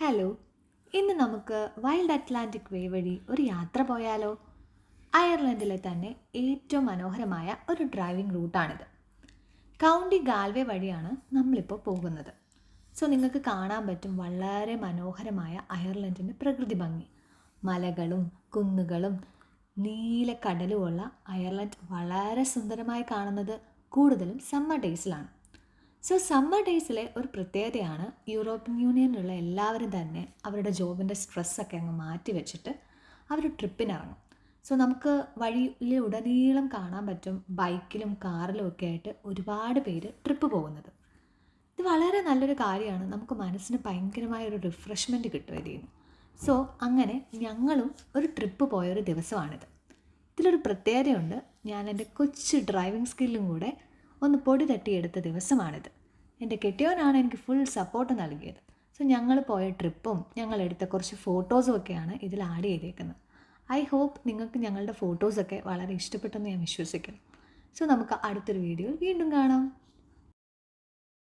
Hello ഇന്ന് നമുക്ക് wild Atlantic വേ വഴി ഒരു യാത്ര പോയാലോ? അയർലൻഡിലെ തന്നെ ഏറ്റവും മനോഹരമായ ഒരു ഡ്രൈവിംഗ് റൂട്ടാണിത് കൗണ്ടി ഗാൽവേ വഴിയാണ് നമ്മളിപ്പോൾ പോകുന്നത്. സോ നിങ്ങൾക്ക് കാണാൻ പറ്റും വളരെ മനോഹരമായ അയർലൻഡിന്റെ പ്രകൃതി ഭംഗി. മലകളും കുന്നുകളും നീല കടലുമുള്ള അയർലൻഡ് വളരെ സുന്ദരമായി കാണുന്നത് കൂടുതലും സമ്മർ ഡേയ്സിലാണ് സോ സമ്മർ ഡേയ്സിലെ ഒരു പ്രത്യേകതയാണ് യൂറോപ്യൻ യൂണിയനിലുള്ള എല്ലാവരും തന്നെ അവരുടെ ജോബിന്റെ സ്ട്രെസ്സൊക്കെ അങ്ങ് മാറ്റി വെച്ചിട്ട് അവർ ട്രിപ്പിനിറങ്ങും സോ നമുക്ക് വഴിയിലുടനീളം കാണാൻ പറ്റും ബൈക്കിലും കാറിലും ഒക്കെ ആയിട്ട് ഒരുപാട് പേര് ട്രിപ്പ് പോകുന്നത്. ഇത് വളരെ നല്ലൊരു കാര്യമാണ്. നമുക്ക് മനസ്സിന് ഭയങ്കരമായ ഒരു റിഫ്രഷ്മെന്റ് കിട്ടുകയും ചെയ്യുന്നു. സോ അങ്ങനെ ഞങ്ങളും ഒരു ട്രിപ്പ് പോയൊരു ദിവസമാണിത്. ഇതിലൊരു പ്രത്യേകതയുണ്ട്. ഞാൻ എന്റെ കൊച്ചു ഡ്രൈവിംഗ് സ്കില്ലും കൂടെ ഒന്ന് പൊടി തട്ടിയെടുത്ത ദിവസമാണിത്. എന്റെ കെട്ടിയോനാണ് എനിക്ക് ഫുൾ സപ്പോർട്ട് നൽകിയത്. സോ ഞങ്ങൾ പോയ ട്രിപ്പും ഞങ്ങൾ എടുത്ത കുറച്ച് ഫോട്ടോസും ഒക്കെയാണ് ഇതിൽ ആഡ് ചെയ്തേക്കുന്നത്. ഐ ഹോപ്പ് നിങ്ങൾക്ക് ഞങ്ങളുടെ ഫോട്ടോസൊക്കെ വളരെ ഇഷ്ടപ്പെട്ടെന്ന് ഞാൻ വിശ്വസിക്കുന്നു. സോ നമുക്ക് അടുത്തൊരു വീഡിയോയിൽ വീണ്ടും കാണാം.